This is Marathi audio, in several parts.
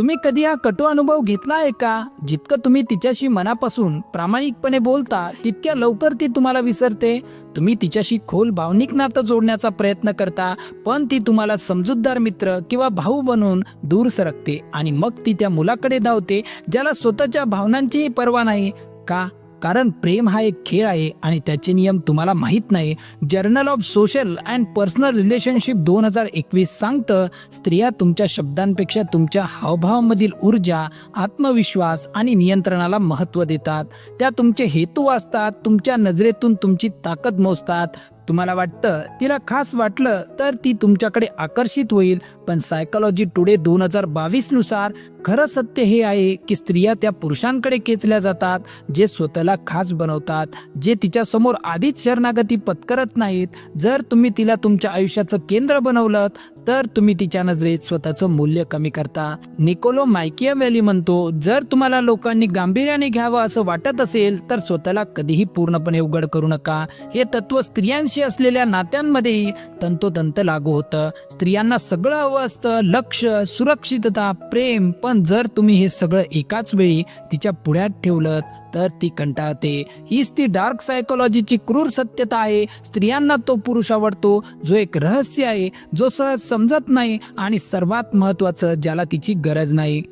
तुम्ही कधी हा कटू अनुभव घेतला आहे का? जितकं तुम्ही तिच्याशी मनापासून प्रामाणिकपणे बोलता तितक्या लवकर ती तुम्हाला विसरते. तुम्ही तिच्याशी खोल भावनिक नातं जोडण्याचा प्रयत्न करता पण ती तुम्हाला समजूतदार मित्र किंवा भाऊ बनवून दूर सरकते आणि मग ती त्या मुलाकडे धावते ज्याला स्वतःच्या भावनांचीही पर्वा नाही. का? कारण प्रेम हा एक खेळ आहे आणि त्याचे नियम तुम्हाला माहीत नाही. Journal of Social and Personal Relationship दोन हजार एकवीस सांगतं स्त्रिया तुमच्या शब्दांपेक्षा तुमच्या हावभावामधील ऊर्जा आत्मविश्वास आणि नियंत्रणाला महत्त्व देतात. त्या तुमचे हेतू वाचतात तुमच्या नजरेतून तुमची ताकद मोजतात. तुम्हाला वाटतं तिला खास वाटलं तर ती तुमच्याकडे आकर्षित होईल पण सायकोलॉजी टुडे दोन हजार बावीसनुसार खरं सत्य हे आहे की स्त्रिया त्या पुरुषांकडे खेचल्या जातात जे स्वतःला खास बनवतात जे तिच्या समोर आधीच शरणागती पत्करत नाहीत. जर तुम्ही तिला तुमच्या आयुष्याचं केंद्र बनवलं तर तुम्ही तिच्या नजरेत स्वतःचं मूल्य कमी करता. निकोलो मायकिया व्हॅली म्हणतो जर तुम्हाला लोकांनी गांभीर्याने घ्यावं असं वाटत असेल तर स्वतःला कधीही पूर्णपणे उघड करू नका. हे तत्व स्त्रियांशी असलेल्या नात्यांमध्येही तंतोतंत लागू होतं. स्त्रियांना सगळं हवं स्वस्थ लक्ष सुरक्षितता प्रेम. पण जर तुम्ही हे सगळं एकाच वेळी तिच्या पुढ्यात ठेवलं तर ती कंटाळते. हीच ती डार्क सायकोलॉजीची क्रूर सत्यता आहे. स्त्रियांना तो पुरुष आवडतो जो एक रहस्य आहे जो सहज समजत नाही आणि सर्वात महत्वाचं ज्याला तिची गरज नाही.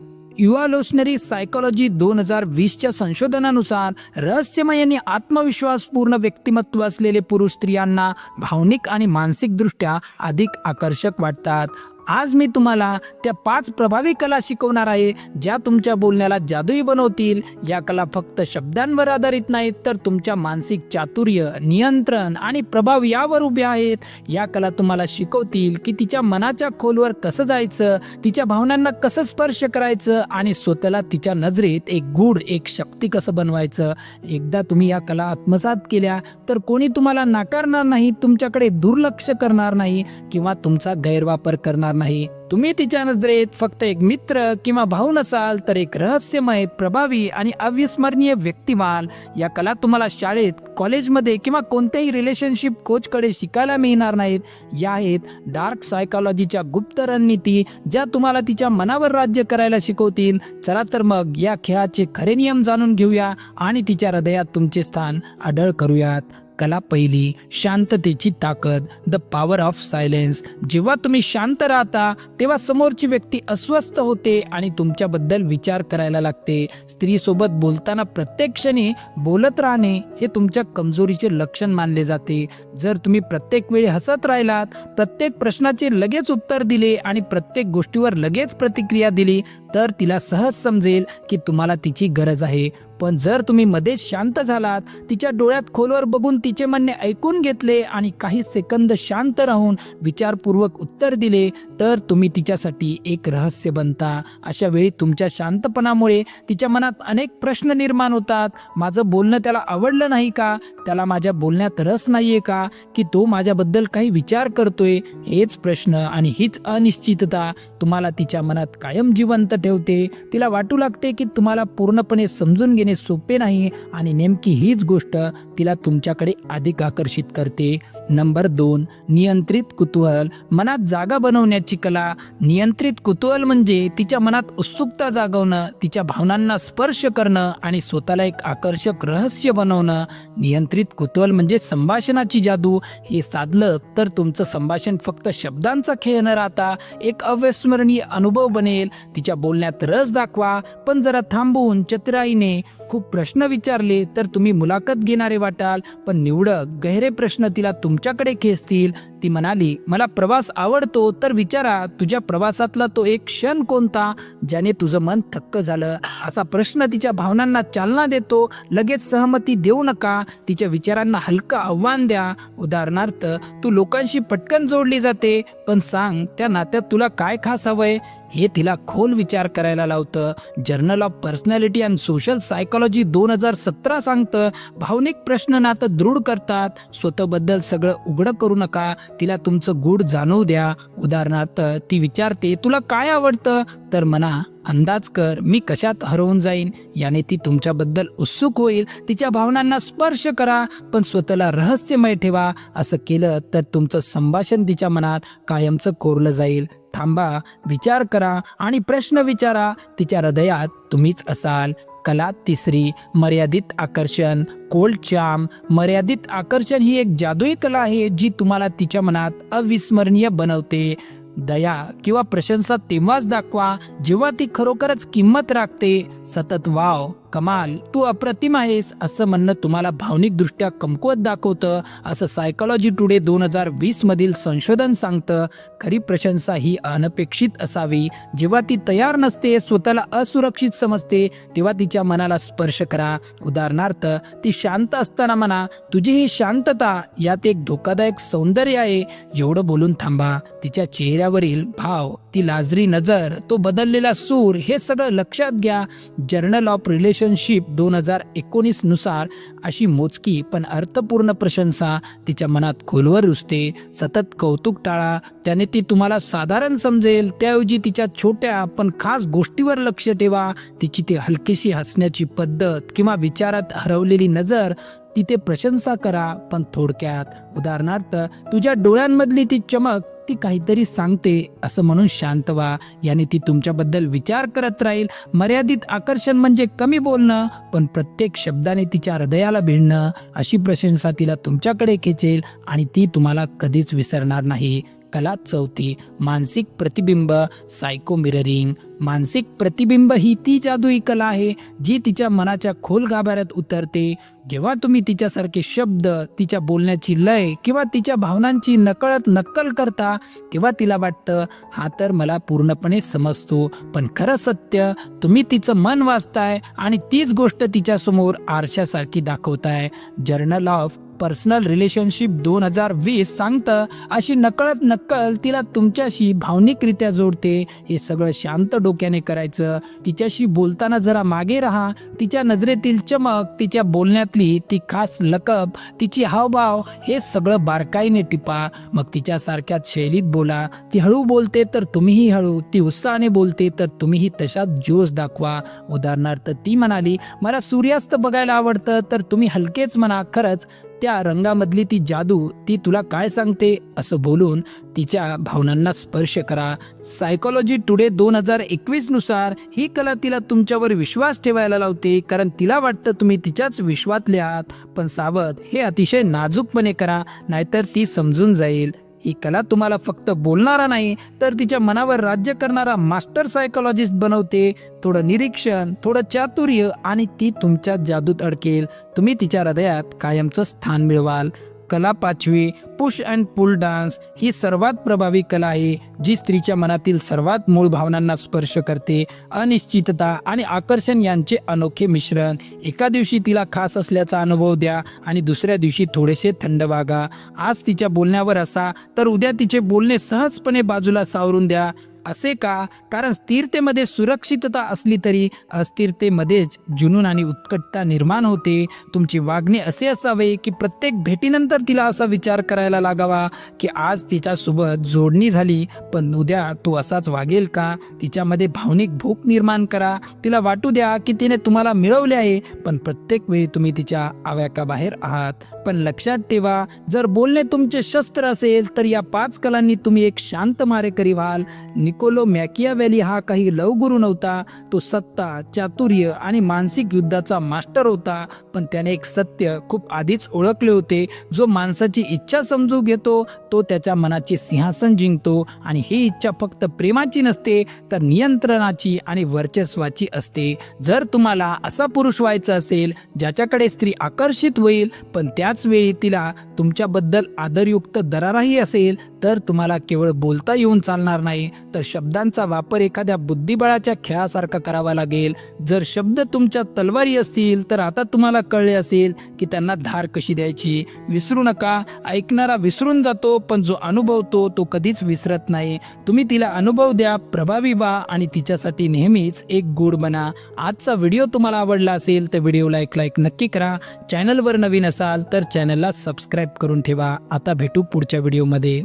युवालोशनरी सायकोलॉजी दोन हजार वीसच्या संशोधनानुसार रहस्यमय आणि आत्मविश्वासपूर्ण व्यक्तिमत्व असलेले पुरुष स्त्रियांना भावनिक आणि मानसिकदृष्ट्या अधिक आकर्षक वाटतात. आज मी तुम्हाला त्या पाच प्रभावी कला शिकवणार आहे ज्या तुमच्या बोलण्याला जादूई बनवतील. या कला फक्त शब्दांवर आधारित नाहीत तर तुमच्या मानसिक चातुर्य नियंत्रण आणि प्रभाव यावर उभ्या आहेत. या कला तुम्हाला शिकवतील की तिच्या मनाच्या खोलवर कसं जायचं तिच्या भावनांना कसं स्पर्श करायचं आणि स्वतःला तिच्या नजरेत एक गूढ एक शक्ती कसं बनवायचं. एकदा तुम्ही या कला आत्मसात केल्या तर कोणी तुम्हाला नाकारणार नाही तुमच्याकडे दुर्लक्ष करणार नाही किंवा तुमचा गैरवापर करणार नाही. तुम्ही तिच्या नजरेत फक्त एक मित्र किंवा भाऊ नसाल तर एक रहस्यमय प्रभावी आणि अविस्मरणीय व्यक्तिमान. या कला तुम्हाला शाळेत कॉलेजमध्ये किंवा कोणत्याही रिलेशनशिप कोचकडे शिकायला मिळणार नाहीत. या आहेत डार्क सायकॉलॉजीच्या गुप्त रणनीती ज्या तुम्हाला तिच्या मनावर राज्य करायला शिकवतील. चला तर मग या खेळाचे खरे नियम जाणून घेऊया आणि तिच्या हृदयात तुमचे स्थान आढळ करूयात. कला पहिली शांततेची ताकद द पॉवर ऑफ सायलेन्स जेव्हा तुम्ही शांत राहता तेव्हा समोरची व्यक्ती अस्वस्थ होते आणि तुमच्याबद्दल विचार करायला लागते. स्त्रीसोबत बोलताना प्रत्येक क्षणी बोलत राहणे हे तुमच्या कमजोरीचे लक्षण मानले जाते. जर तुम्ही प्रत्येक वेळी हसत राहिलात प्रत्येक प्रश्नाचे लगेच उत्तर दिले आणि प्रत्येक गोष्टीवर लगेच प्रतिक्रिया दिली तर तिला सहज समजेल की तुम्हाला तिची गरज आहे. पण जर तुम्ही मध्येच शांत झालात तिच्या डोळ्यात खोलवर बघून तिचे म्हणणे ऐकून घेतले आणि काही सेकंद शांत राहून विचारपूर्वक उत्तर दिले तर तुम्ही तिच्यासाठी एक रहस्य बनता. अशा वेळी तुमच्या शांतपणामुळे तिच्या मनात अनेक प्रश्न निर्माण होतात. माझं बोलणं त्याला आवडलं नाही का? त्याला माझ्या बोलण्यात रस नाही आहे का? की तो माझ्याबद्दल काही विचार करतोय? हेच प्रश्न आणि हीच अनिश्चितता. तुम्हाला तिच्या मनात कायम जिवंत ठेवते तिला वाटू लागते की तुम्हाला पूर्णपणे समजून घेणे सोपे नाही आणि नेमकी हीच गोष्ट तिला तुमच्याकडे अधिक आकर्षित करते. नंबर दोन नियंत्रित कुतूहल. मनात जागा बनवण्याची कला. नियंत्रित कुतूहल म्हणजे तिच्या मनात उत्सुकता जागवणं तिच्या भावनांना स्पर्श करणं आणि स्वतःला एक आकर्षक रहस्य बनवणं. नियंत्रित कुतूहल म्हणजे संभाषणाची जादू. हे साधलं तर तुमचं संभाषण फक्त शब्दांचा खेळ न राहता एक अविस्मरणीय अनुभव बनेल. तिच्या बोलण्यात रस दाखवा पण जरा थांबून चतुराईने खूप प्रश्न विचारले तर तुम्ही मुलाखत घेणारे वाटाल. पण निवडक गहरे प्रश्न तिला तुमच्याकडे खेचतील. ती म्हणाली मला प्रवास आवडतो तर विचारा तुझ्या प्रवासातला तो एक क्षण कोणता? ज्याने तुझं मन थक्क झालं. असा प्रश्न तिच्या भावनांना चालना देतो. लगेच सहमती देऊ नका. तिच्या विचारांना हलकं आव्हान द्या. उदाहरणार्थ तू लोकांशी पटकन जोडली जाते. पण सांग त्या नात्यात तुला काय खास हवंय? हे तिला खोल विचार करायला लावतं. Journal of Personality and Social Psychology दोन हजार सतरा सांगतं. भावनिक प्रश्न नातं दृढ करतात. स्वतःबद्दल सगळं उघडं करू नका. तिला तुमचं गूढ जाणवू द्या. उदाहरणार्थ ती विचारते तुला काय आवडतं? तर म्हणा अंदाज कर मी कशात हरवून जाईन? याने ती तुमच्याबद्दल उत्सुक होईल. तिच्या भावनांना स्पर्श करा पण स्वतःला रहस्यमय ठेवा. असं केलं तर तुमचं संभाषण तिच्या मनात कायमचं कोरलं जाईल. थांबा विचार करा आणि प्रश्न विचारा. तिच्या हृदयात तुम्हीच असाल. कला तिसरी मर्यादित आकर्षण कोल्ड चाम मर्यादित आकर्षण ही एक जादुई कला आहे जी तुम्हाला तिच्या मनात अविस्मरणीय बनवते. दया किंवा प्रशंसा तेव्हाच दाखवा जेव्हा ती खरोखरच किंमत राखते. सतत वाव. कमाल तू अप्रतिम आहेस असं म्हणणं तुम्हाला भावनिकदृष्ट्या कमकुवत दाखवतं असं सायकोलॉजी टुडे दोन हजार वीस मधील संशोधन सांगतं. खरी प्रशंसा ही अनपेक्षित असावी. जेव्हा ती तयार नसते स्वतःला असुरक्षित समजते तेव्हा तिच्या मनाला स्पर्श करा. उदाहरणार्थ ती शांत असताना म्हणा तुझी ही शांतता यात एक धोकादायक सौंदर्य आहे. एवढं बोलून थांबा. तिच्या चेहऱ्यावरील भाव ती लाजरी नजर तो बदललेला सूर हे सगळं लक्षात घ्या. जर्नल ऑफ रिलेशन रिलेशनशिप दोन हजार एकोणीसनुसार अशी मोजकी पण अर्थपूर्ण प्रशंसा तिच्या मनात खोलवर रुजते सतत कौतुक टाळा. त्याने ती तुम्हाला साधारण समजेल. त्याऐवजी तिच्या छोट्या पण खास गोष्टीवर लक्ष ठेवा. तिची ती हलकीशी हसण्याची पद्धत किंवा विचारात हरवलेली नजर तिथे प्रशंसा करा. पण थोडक्यात उदाहरणार्थ तुझ्या डोळ्यांमधली ती चमक ती काहीतरी सांगते असं म्हणून शांत व्हा याने ती तुमच्याबद्दल विचार करत राहील. मर्यादित आकर्षण म्हणजे कमी बोलणं पण प्रत्येक शब्दाने तिच्या हृदयाला भिडणं अशी प्रशंसा तिला तुमच्याकडे खेचेल आणि ती तुम्हाला कधीच विसरणार नाही. कला चौथी मानसिक प्रतिबिंब सायको मिररिंग मानसिक प्रतिबिंब ही ती जादुई कला आहे जी तिच्या मनाच्या खोल गाभाऱ्यात उतरते. जेव्हा तुम्ही तिच्यासारखे शब्द तिच्या बोलण्याची लय किंवा तिच्या भावनांची नकळत नक्कल करता तेव्हा तिला वाटतं हा तर मला पूर्णपणे समजतो. पण खरं सत्य तुम्ही तिचं मन वाचताय आणि तीच गोष्ट तिच्यासमोर आरशासारखी दाखवताय. जर्नल ऑफ पर्सनल रिलेशनशिप दोन हजार वीस सांगतं अशी नकळत नक्कल तिला तुमच्याशी भावनिकरित्या जोडते. हे सगळं शांत डोक्याने करायचं. तिच्याशी बोलताना जरा मागे राहा. तिच्या नजरेतील चमक तिच्या बोलण्यातली ती खास लकब तिची हावभाव हे सगळं बारकाईने टिपा. मग तिच्यासारख्याच शैलीत बोला. ती हळू बोलते तर तुम्हीही हळू. ती उत्साहाने बोलते तर तुम्हीही तशात जोश दाखवा. उदाहरणार्थ ती म्हणाली मला सूर्यास्त बघायला आवडतं तर तुम्ही हलकेच म्हणा. खरंच त्या रंगामधली ती जादू ती तुला काय सांगते असं बोलून तिच्या भावनांना स्पर्श करा. सायकोलॉजी टुडे दोन हजार एकवीसनुसार ही कला तिला तुमच्यावर विश्वास ठेवायला लावते कारण तिला वाटतं तुम्ही तिच्याच विश्वातले आहात. पण सावध हे अतिशय नाजूकपणे करा नाहीतर ती समजून जाईल. ही कला तुम्हाला फक्त बोलणारा नाही तर तिच्या मनावर राज्य करणारा मास्टर सायकोलॉजिस्ट बनवते. थोडं निरीक्षण थोडं चातुर्य आणि ती तुमच्या जादूत अडकेल. तुम्ही तिच्या हृदयात कायमचं स्थान मिळवाल. कला पाचवी पुश अँड पुल डान्स ही सर्वात प्रभावी कला आहे जी स्त्रीच्या मनातील सर्वात मूळ भावनांना स्पर्श करते. अनिश्चितता आणि आकर्षण यांचे अनोखे मिश्रण. एका दिवशी तिला खास असल्याचा अनुभव द्या आणि दुसऱ्या दिवशी थोडेसे थंड वागा. आज तिच्या बोलण्यावर असा तर उद्या तिचे बोलणे सहजपणे बाजूला सावरून द्या. असे का? कारण स्थिरतेमध्ये सुरक्षितता असली तरी अस्थिरतेमध्येच जुनून आणि उत्कटता निर्माण होते. तुमची वागणे असे असावे की प्रत्येक भेटीनंतर तिला असा विचार करायला लागावा की आज तिच्यासोबत जोडणी झाली पण उद्या तू असाच वागेल का? तिच्यामध्ये भावनिक भूक निर्माण करा. तिला वाटू द्या की तिने तुम्हाला मिळवले आहे पण प्रत्येक वेळी तुम्ही तिच्या आव्याकाबाहेर आहात. पण लक्षात ठेवा जर बोलणे तुमचे शस्त्र असेल तर या पाच कलांनी तुम्ही एक शांत मारेकरी व्हाल. निकोलो मॅकियावेली हा काही लवगुरू नव्हता. तो सत्ता चातुर्य आणि मानसिक युद्धाचा मास्टर होता पण त्याने एक सत्य खूप आधीच ओळखले होते. जो माणसाची इच्छा समजू घेतो तो त्याच्या मनाचे सिंहासन जिंकतो. आणि ही इच्छा फक्त प्रेमाची नसते तर नियंत्रणाची आणि वर्चस्वाची असते. जर तुम्हाला असा पुरुष व्हायचा असेल ज्याच्याकडे स्त्री आकर्षित होईल पण त्याच वेळी तिला तुमच्याबद्दल आदरयुक्त दराराही असेल तर तुम्हाला केवळ बोलता येऊन चालणार नाही तर शब्दांचा वापर एखाद्या बुद्धिबळाच्या खेळासारखा करावा लागेल. जर शब्द तुमच्या तलवारी असतील तर आता तुम्हाला कळले असेल की त्यांना धार कशी द्यायची. विसरू नका ऐकणारा विसरून जातो पण जो अनुभवतो तो कधीच विसरत नाही. तुम्ही तिला अनुभव द्या प्रभावी व्हा आणि तिच्यासाठी नेहमीच एक गोड बना. आजचा व्हिडिओ तुम्हाला आवडला असेल तर व्हिडिओला एक लाईक नक्की करा. चॅनलवर नवीन असाल तर चॅनलला सबस्क्राईब करून ठेवा. आता भेटू पुढच्या व्हिडिओमध्ये.